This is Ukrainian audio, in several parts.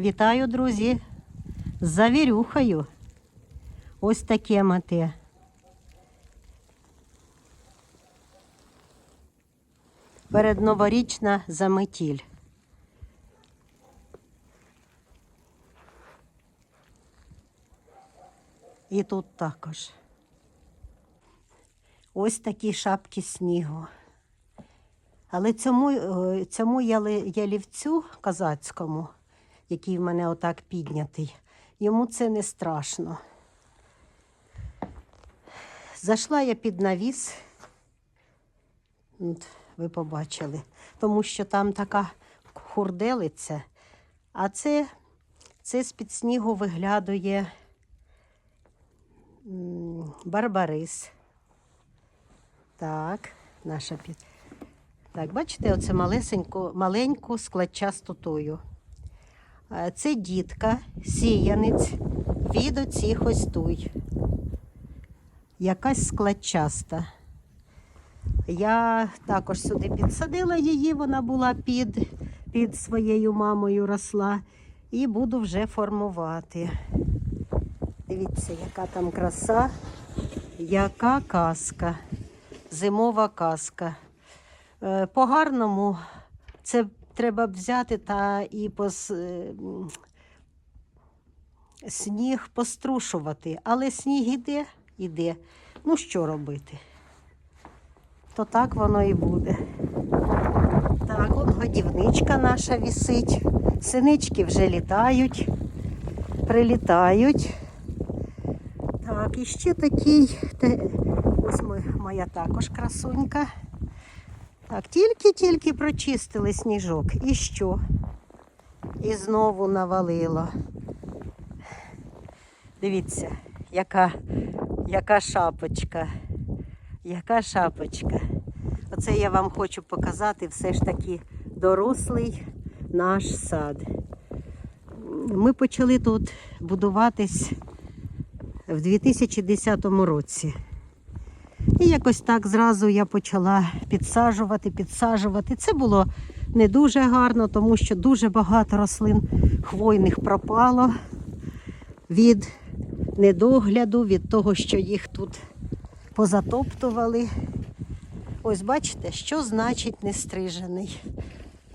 Вітаю, друзі! З завірюхою. Ось таке мате. Передноворічна заметіль. І тут також. Ось такі шапки снігу. Але цьому, е, цьому ялівцю козацькому, який в мене отак піднятий, йому це не страшно. Зайшла я під навіс, От, ви побачили, тому що там така хурделиця, а це, це з-під снігу виглядує барбарис. Так, наша під. Так, бачите, оце маленьку складчасту тую. Е, Це дітка, сіянець від оцих ось туй. Якась складчаста. Я також сюди підсадила її, вона була під, під своєю мамою росла. І буду вже формувати. Дивіться, яка там краса, яка казка, зимова казка. Е, По-гарному це треба взяти та і пос... е, сніг пострушувати. Але сніг іде, іде. Ну що робити? То так воно і буде. Так, от годівничка наша вісить. Синички вже літають, прилітають. Так, і ще такий. Ось моя, моя також красунька. Так, тільки-тільки прочистили сніжок. І що? І знову навалило. Дивіться, яка, яка шапочка. Яка шапочка. Оце я вам хочу показати все ж таки дорослий наш сад. Ми почали тут будуватись в 2010 році. І якось так зразу я почала підсаджувати, підсаджувати. Це було не дуже гарно, тому що дуже багато рослин хвойних пропало від недогляду, від того, що їх тут позатоптували. Ось бачите, що значить нестрижений.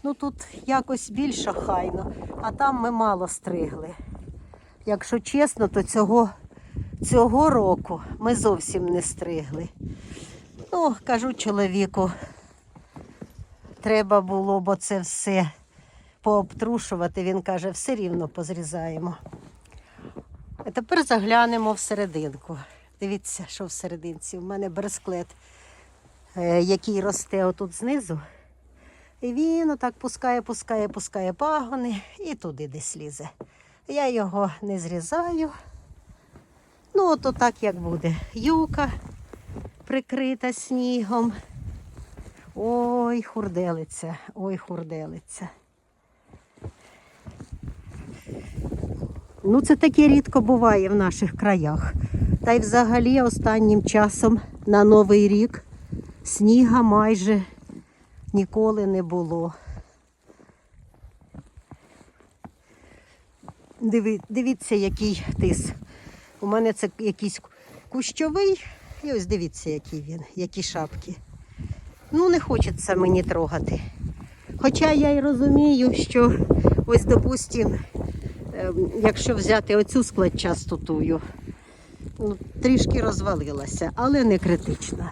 Ну тут якось більш охайно, а там ми мало стригли. Якщо чесно, то цього, цього року ми зовсім не стригли. Ну, кажу чоловіку, треба було, бо це все пообтрушувати. Він каже, все рівно позрізаємо. А тепер заглянемо всерединку. Дивіться, що всерединці. У мене бересклет, е, який росте отут знизу. І він отак пускає, пускає, пускає пагони і туди десь лізе. Я його не зрізаю. Ну, от так як буде. Юка прикрита снігом. Ой, хурделиця, ой, хурделиця. Ну, це таке рідко буває в наших краях. Та й взагалі останнім часом на Новий рік сніга майже ніколи не було. Диви, дивіться, який тис. У мене це якийсь кущовий. І ось дивіться, який він, які шапки. Ну, не хочеться мені трогати. Хоча я й розумію, що ось, допустим, ем, якщо взяти оцю складчасту тую, ну, трішки розвалилася, але не критично.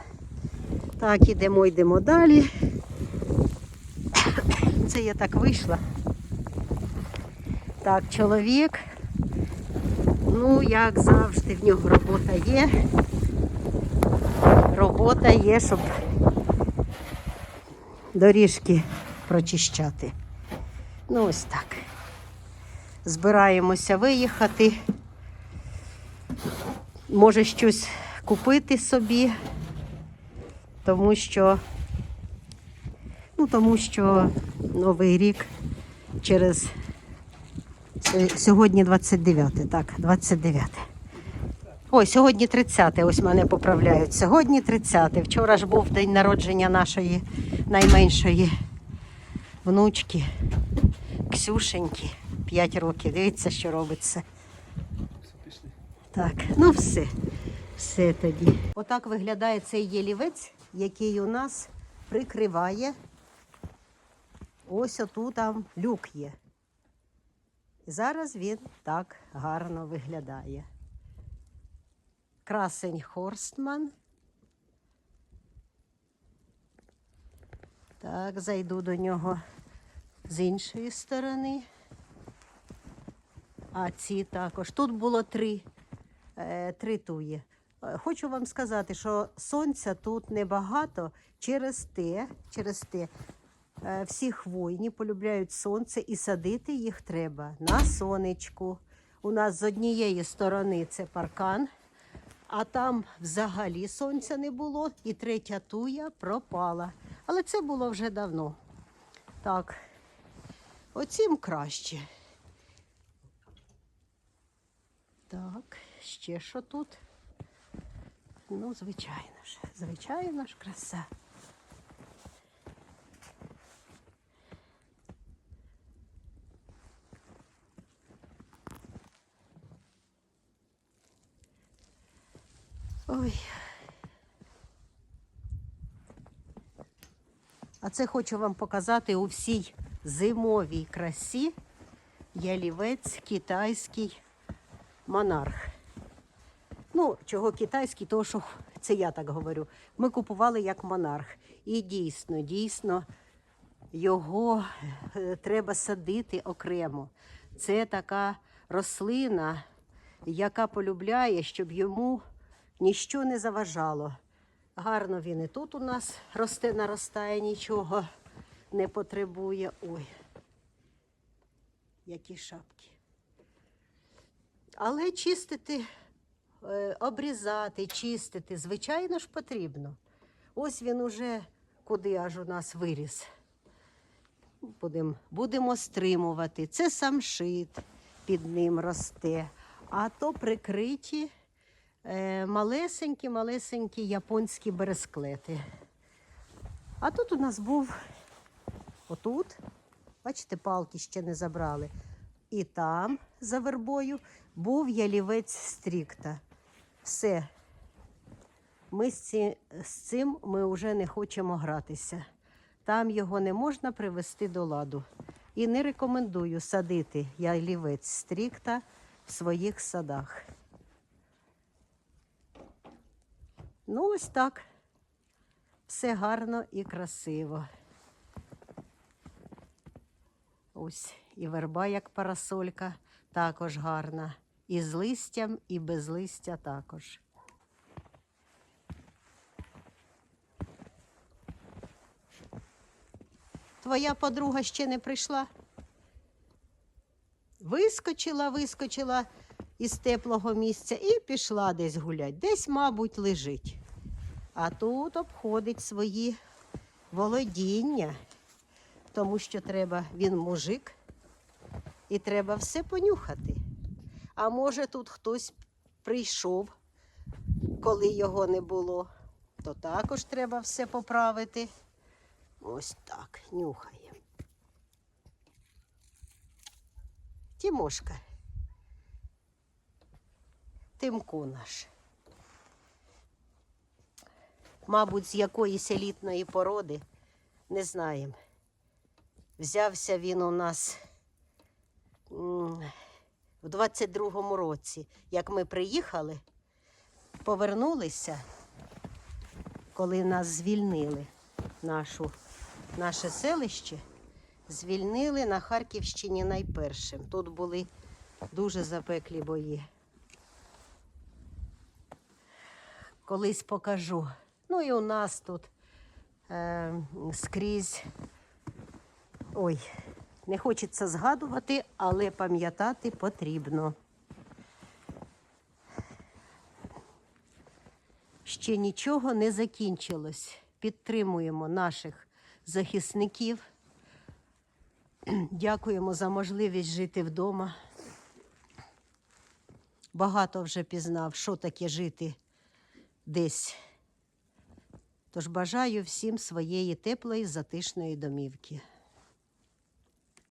Так, ідемо, йдемо далі. Це я так вийшла. Так, чоловік. Ну, як завжди, в нього робота є. Робота є, щоб доріжки прочищати. Ну, ось так. Збираємося виїхати. Може щось купити собі, тому що, ну, тому що Новий рік через Сьогодні 29, так, 29. Ой, сьогодні 30, ось мене поправляють. Сьогодні 30. Вчора ж був день народження нашої найменшої внучки, Ксюшеньки, 5 років. Дивіться, що робиться. Так, ну все. Все тоді. Отак виглядає цей єлівець, який у нас прикриває. Ось отут там люк є. І зараз він так гарно виглядає. Красень Хорстман. Так, зайду до нього з іншої сторони. А ці також. Тут було три, е, три туї. Е, Хочу вам сказати, що сонця тут небагато через те, через те, всі хвойні полюбляють сонце і садити їх треба на сонечку. У нас з однієї сторони це паркан, а там взагалі сонця не було, і третя туя пропала. Але це було вже давно. Так, оцім краще. Так, ще що тут? Ну, звичайно ж, звичайно ж, краса. Ой. А це хочу вам показати у всій зимовій красі ялівець китайський монарх. Ну, чого китайський, тому що це я так говорю. Ми купували як монарх. І дійсно, дійсно, його е, треба садити окремо. Це така рослина, яка полюбляє, щоб йому ніщо не заважало. Гарно він і тут у нас росте, наростає, нічого не потребує. Ой, які шапки. Але чистити, е, обрізати, чистити, звичайно ж, потрібно. Ось він уже куди аж у нас виріс. Будем, будемо стримувати. Це самшит під ним росте, а то прикриті е, малесенькі, малесенькі японські бересклети. А тут у нас був отут, бачите, палки ще не забрали. І там, за вербою, був ялівець стрікта. Все. Ми з, ці, з цим ми вже не хочемо гратися. Там його не можна привести до ладу. І не рекомендую садити ялівець стрікта в своїх садах. Ну, ось так. Все гарно і красиво. Ось і верба, як парасолька, також гарна. І з листям, і без листя також. Твоя подруга ще не прийшла? Вискочила, вискочила із теплого місця і пішла десь гулять. Десь, мабуть, лежить. А тут обходить свої володіння, тому що треба, він мужик, і треба все понюхати. А може тут хтось прийшов, коли його не було, то також треба все поправити. Ось так, нюхає. Тімошка. Тимку наш. Мабуть, з якоїсь елітної породи, не знаємо. Взявся він у нас в 22-му році, як ми приїхали, повернулися, коли нас звільнили, нашу, наше селище, звільнили на Харківщині найпершим. Тут були дуже запеклі бої. Колись покажу. Ну і у нас тут е, скрізь. Ой, не хочеться згадувати, але пам'ятати потрібно. Ще нічого не закінчилось. Підтримуємо наших захисників. Дякуємо за можливість жити вдома. Багато вже пізнав, що таке жити десь. Тож бажаю всім своєї теплої затишної домівки.